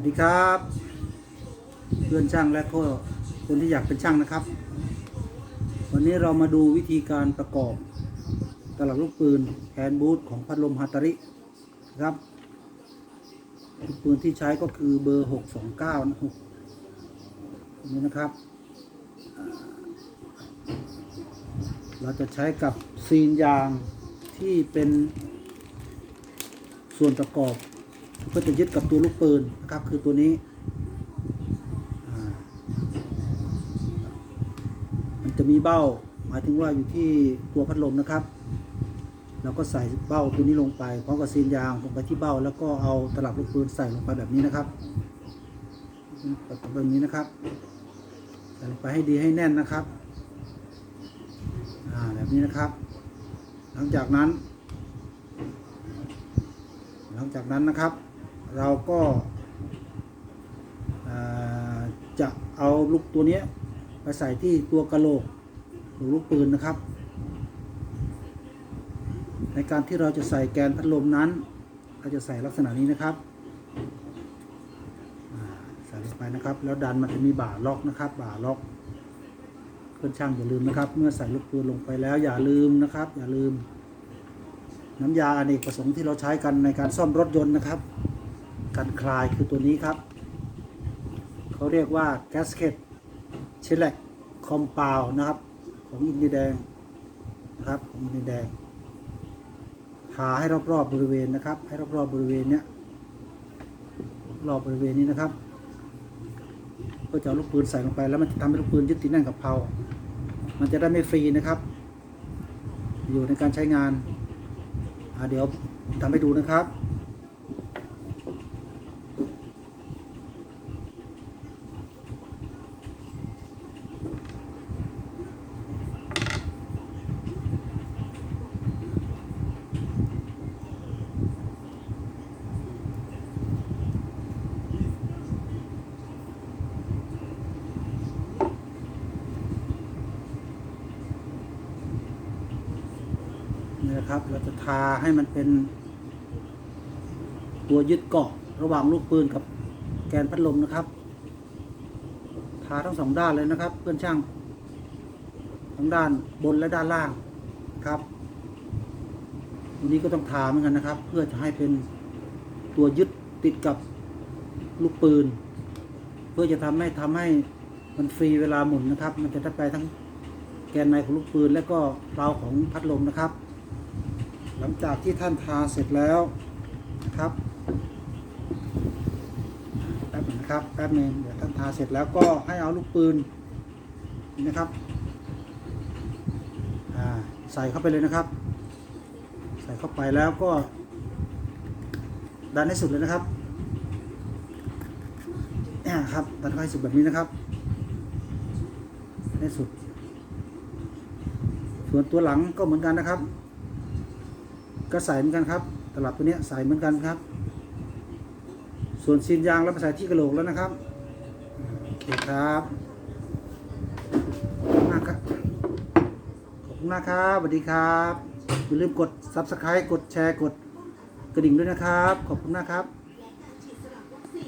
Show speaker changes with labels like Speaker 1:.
Speaker 1: วัสดีครับ เพื่อนช่างและก็คนที่อยากเป็นช่างนะครับ วันนี้เรามาดูวิธีการประกอบตลับลูกปืนแฮนบูทของพัดลมฮาตาริครับลูกปืนที่ใช้ก็คือเบอร์ 629 นะครับนี่นะครับ เราจะใช้กับซีนยางที่เป็นส่วนประกอบ ก็จะยึดกับตัวลูกปืนนะครับ คือตัวนี้ มันจะมีเบ้า หมายถึงว่าอยู่ที่ตัวพัดลมนะครับ เราก็ใส่เบ้าตัวนี้ลงไปพร้อมกับซีนยางลงไปที่เบ้า แล้วก็เอาตลับลูกปืนใส่ลงไปแบบนี้นะครับแบบนี้นะครับใส่ลงไปให้ดีให้แน่นนะครับอ่าแบบนี้นะครับ หลังจากนั้น หลังจากนั้นนะครับ เราก็จะเอาลูกตัวนี้ไปใส่ที่ตัวกระโหลกหรือลูกปืนนะครับ ในการที่เราจะใส่แกนพัดลมนั้น เราจะใส่ลักษณะนี้นะครับใส่ลงไปนะครับ แล้วดันมันจะมีบ่าล็อกนะครับบ่าล็อกเพื่อนช่างอย่าลืมนะครับ เมื่อใส่ลูกปืนลงไปแล้วอย่าลืมนะครับ อย่าลืม น้ำยาอเนกประสงค์ที่เราใช้กันในการซ่อมรถยนต์นะครับ กันคลายคือตัวนี้ครับ เขาเรียกว่า gasket c h e l a c compound นะครับ ของอินดีแดงนะครับของอินดีแดงทาให้รอบๆบบริเวณนะครับ ให้รอบๆบบริเวณเนี้ยรอบบริเวณนี้นะครับก็จะเอาลูกปืนใส่ลงไปแล้วมันจะทำให้ลูกปืนยึดติดแน่นกับเพลามันจะได้ไม่ฟรีนะครับ อยู่ในการใช้งานเดี๋ยวทำให้ดูนะครับ นี่นะครับ เราจะทาให้มันเป็น ตัวยึดเกาะระหว่างลูกปืนกับแกนพัดลมนะครับ ทาทั้งสองด้านเลยนะครับ เพื่อนช่าง ทั้งด้านบนและด้านล่างครับตัวนี้ก็ต้องทาเหมือนกันนะครับ เพื่อจะให้เป็นตัวยึดติดกับลูกปืน เพื่อจะทำให้ทำให้มันฟรีเวลาหมุนนะครับ มันจะได้ไปทั้งแกนในของลูกปืน และก็เพลาของพัดลมนะครับ หลังจากที่ท่านทาเสร็จแล้วนะครับแป๊บนึงนะครับแป๊บนึงเดี๋ยวท่านทาเสร็จแล้วก็ให้เอาลูกปืนนะครับใส่เข้าไปเลยนะครับ ใส่เข้าไปแล้วก็ ดันให้สุดเลยนะครับเนี่ยครับดันให้สุดแบบนี้นะครับให้สุด ส่วนตัวหลังก็เหมือนกันนะครับ ก็ใส่เหมือนกันครับตลับตัวนี้ใส่เหมือนกันครับ ส่วนซีนยางเราไปใส่ที่กระโหลกแล้วนะครับโอเคครับขอบคุณมากครับขอบคุณมากครับสวัสดีครับอย่าลืมกด subscribe กดแชร์กดกระดิ่งด้วยนะครับ ขอบคุณมากครับ